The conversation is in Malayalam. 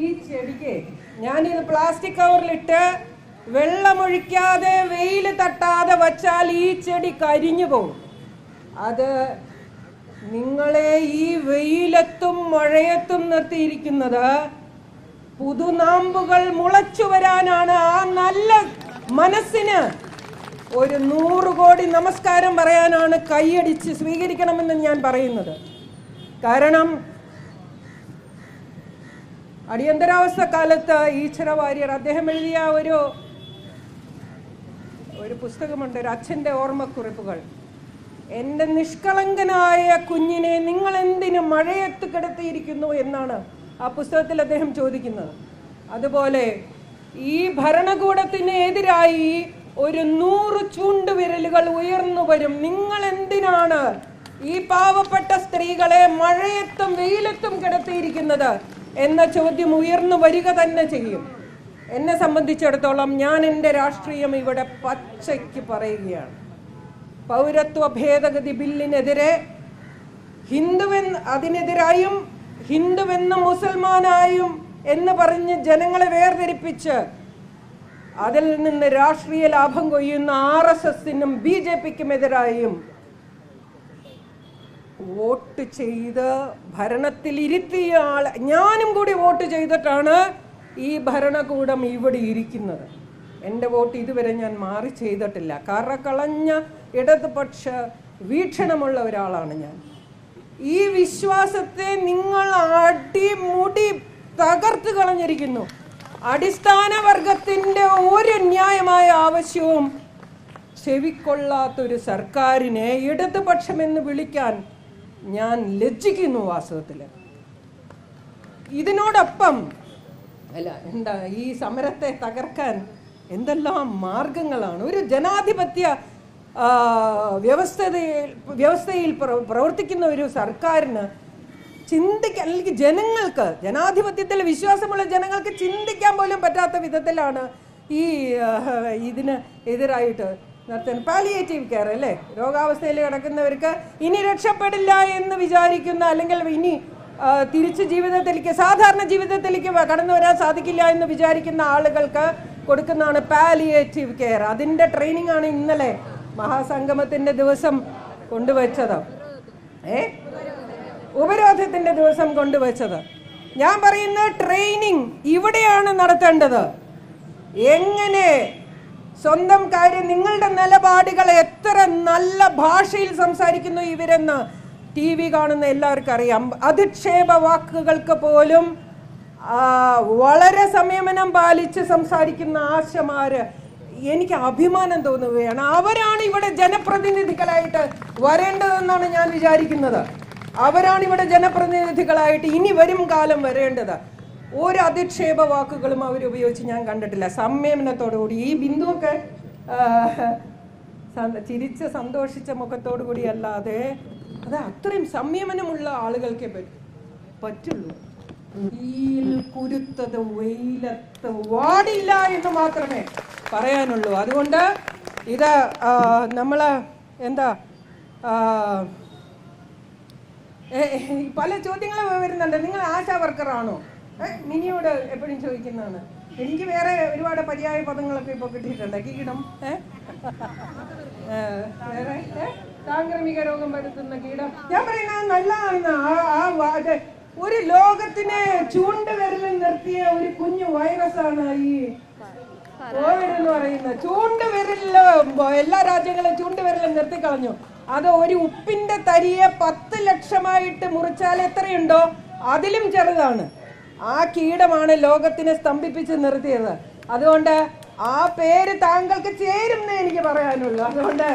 ഈ ചെടിക്ക് ഞാനിത് പ്ലാസ്റ്റിക് കവറിലിട്ട് വെള്ളമൊഴിക്കാതെ വെയിൽ തട്ടാതെ വച്ചാൽ ഈ ചെടി കരിഞ്ഞു പോകും. അത് നിങ്ങളെ ഈ വെയിലത്തും മഴയത്തും നിർത്തിയിരിക്കുന്നത് പുതുനാമ്പുകൾ മുളച്ചു വരാനാണ്. ആ നല്ല മനസ്സിന് ഒരു നൂറ് കോടി നമസ്കാരം പറയാനാണ് കൈയടിച്ച് സ്വീകരിക്കണമെന്ന് ഞാൻ പറയുന്നത്. കാരണം അടിയന്തരാവസ്ഥ കാലത്ത് ഈശ്വര വാര്യർ അദ്ദേഹം എഴുതിയ ഒരു ഒരു പുസ്തകമുണ്ട് ഒരു അച്ഛന്റെ ഓർമ്മക്കുറിപ്പുകൾ. എന്റെ നിഷ്കളങ്കനായ കുഞ്ഞിനെ നിങ്ങൾ എന്തിനു മഴയത്ത് കിടത്തിയിരിക്കുന്നു? എന്നാണ് ആ പുസ്തകത്തിൽ അദ്ദേഹം ചോദിക്കുന്നത്. അതുപോലെ ഈ ഭരണകൂടത്തിന് എതിരായി ഒരു നൂറ് ചൂണ്ടുവിരലുകൾ ഉയർന്നു വരും. നിങ്ങൾ എന്തിനാണ് ഈ പാവപ്പെട്ട സ്ത്രീകളെ മഴയത്തും വെയിലത്തും കിടത്തിയിരിക്കുന്നത്? എന്ന ചോദ്യം ഉയർന്നു വരിക തന്നെ ചെയ്യും. എന്നെ സംബന്ധിച്ചിടത്തോളം ഞാൻ എന്റെ രാഷ്ട്രീയം ഇവിടെ പച്ചയ്ക്ക് പറയുകയാണ്. പൗരത്വ ഭേദഗതി ബില്ലിനെതിരെ ഹിന്ദുവെന്ന് അതിനെതിരായും ഹിന്ദുവെന്നും മുസൽമാനായും എന്ന് പറഞ്ഞ് ജനങ്ങളെ വേർതിരിപ്പിച്ച് അതിൽ നിന്ന് രാഷ്ട്രീയ ലാഭം കൊയ്യുന്ന ആർ എസ് എസിനും ബി ജെ പിക്കും എതിരായും വോട്ട് ചെയ്ത് ഭരണത്തിൽ ഇരുത്തിയ ആൾ ഞാനും കൂടി വോട്ട് ചെയ്തിട്ടാണ് ഈ ഭരണകൂടം ഇവിടെ ഇരിക്കുന്നത്. എന്റെ വോട്ട് ഇതുവരെ ഞാൻ മാറി ചെയ്തിട്ടില്ല. കറകളഞ്ഞ ഇടതുപക്ഷ വീക്ഷണമുള്ള ഒരാളാണ് ഞാൻ. ഈ വിശ്വാസത്തെ നിങ്ങൾ അടിമുടി തകർത്ത് കളഞ്ഞിരിക്കുന്നു. അടിസ്ഥാന വർഗത്തിന്റെ ഒരു ന്യായമായ ആവശ്യവും ചെവിക്കൊള്ളാത്തൊരു സർക്കാരിനെ ഇടതുപക്ഷമെന്ന് വിളിക്കാൻ ഞാൻ ലജ്ജിക്കുന്നു വാസ്തവത്തിൽ ഇതിനോടൊപ്പം അല്ല എന്താ ഈ സമരത്തെ തകർക്കാൻ എന്തെല്ലാം മാർഗങ്ങളാണ്? ഒരു ജനാധിപത്യ വ്യവസ്ഥതയിൽ വ്യവസ്ഥയിൽ പ്രവർത്തിക്കുന്ന ഒരു സർക്കാരിന് ചിന്തിക്കാൻ അല്ലെങ്കിൽ ജനങ്ങൾക്ക് ജനാധിപത്യത്തിൽ വിശ്വാസമുള്ള ജനങ്ങൾക്ക് ചിന്തിക്കാൻ പോലും പറ്റാത്ത വിധത്തിലാണ് ഈ ഇതിന് എതിരായിട്ട് നടത്തുന്ന പാലിയേറ്റീവ് കെയർ അല്ലേ? രോഗാവസ്ഥയിൽ കിടക്കുന്നവർക്ക് ഇനി രക്ഷപ്പെടില്ല എന്ന് വിചാരിക്കുന്ന അല്ലെങ്കിൽ ഇനി തിരിച്ച് ജീവിതത്തിലേക്ക് സാധാരണ ജീവിതത്തിലേക്ക് കടന്നു വരാൻ സാധിക്കില്ല എന്ന് വിചാരിക്കുന്ന ആളുകൾക്ക് കൊടുക്കുന്നതാണ് പാലിയേറ്റീവ് കെയർ അതിന്റെ ട്രെയിനിങ് ആണ് ഇന്നലെ മഹാസംഗമത്തിന്റെ ദിവസം കൊണ്ടുവച്ചത്. ഏ? ഉപരോധത്തിന്റെ ദിവസം കൊണ്ടുവച്ചത്. ഞാൻ പറയുന്ന ട്രെയിനിങ് ഇവിടെയാണ് നടത്തേണ്ടത്. എങ്ങനെ സ്വന്തം കാര്യം നിങ്ങളുടെ നിലപാടുകൾ എത്ര നല്ല ഭാഷയിൽ സംസാരിക്കുന്നു ഇവരെന്ന് ടി വി കാണുന്ന എല്ലാവർക്കും അറിയാം. അധിക്ഷേപ വാക്കുകൾക്ക് പോലും വളരെ സംയമനം പാലിച്ച് സംസാരിക്കുന്ന ആശമാര് എനിക്ക് അഭിമാനം തോന്നുകയാണ്. അവരാണ് ഇവിടെ ജനപ്രതിനിധികളായിട്ട് വരേണ്ടതെന്നാണ് ഞാൻ വിചാരിക്കുന്നത്. അവരാണ് ഇവിടെ ജനപ്രതിനിധികളായിട്ട് ഇനി വരും കാലം വരേണ്ടത്. ഒരു അധിക്ഷേപ വാക്കുകളും അവർ ഉപയോഗിച്ച് ഞാൻ കണ്ടിട്ടില്ല. സംയമനത്തോടുകൂടി ഈ ബിന്ദുവൊക്കെ ചിരിച്ച് സന്തോഷിച്ച മുഖത്തോടു കൂടി അല്ലാതെ അത് അത്രയും സംയമനമുള്ള ആളുകൾക്കേ പറ്റും പറ്റുള്ളൂ. കുരുത്തത് വെയിലത്ത് വാടില്ല എന്ന് മാത്രമേ പറയാനുള്ളൂ. അതുകൊണ്ട് ഇത് നമ്മൾ എന്താ പല ചോദ്യങ്ങളും വരുന്നുണ്ട്. നിങ്ങൾ ആശാ വർക്കറാണോ? മിനിയോട് എപ്പോഴും ചോദിക്കുന്നതാണ്. എനിക്ക് വേറെ ഒരുപാട് പര്യായ പദങ്ങളൊക്കെ ഇപ്പൊ കിട്ടിയിട്ടുണ്ട്. കീടം വേറെ സാംക്രമിക രോഗം വരുത്തുന്ന കീടം ഞാൻ പറയുന്നത് നല്ലതാണ് ആ- ഒരു ലോകത്തിനെ ചൂണ്ടുവിരലിൽ നിർത്തിയ ഒരു കുഞ്ഞു വൈറസാണ് ഈ കോവിഡ് എന്ന് പറയുന്നത്. ചൂണ്ടുവിരലിൽ എല്ലാ രാജ്യങ്ങളും ചൂണ്ടുവിരലിൽ നിർത്തിക്കളഞ്ഞു. അത് ഒരു ഉപ്പിന്റെ തരിയെ പത്ത് ലക്ഷമായിട്ട് മുറിച്ചാൽ എത്രയുണ്ടോ? അതിലും ചെറുതാണ്. ആ കീടമാണ് ലോകത്തിനെ സ്തംഭിപ്പിച്ച് നിർത്തിയത്. അതുകൊണ്ട് ആ പേര് താങ്കൾക്ക് ചേരും എന്ന് എനിക്ക് പറയാനുള്ളൂ. അതുകൊണ്ട്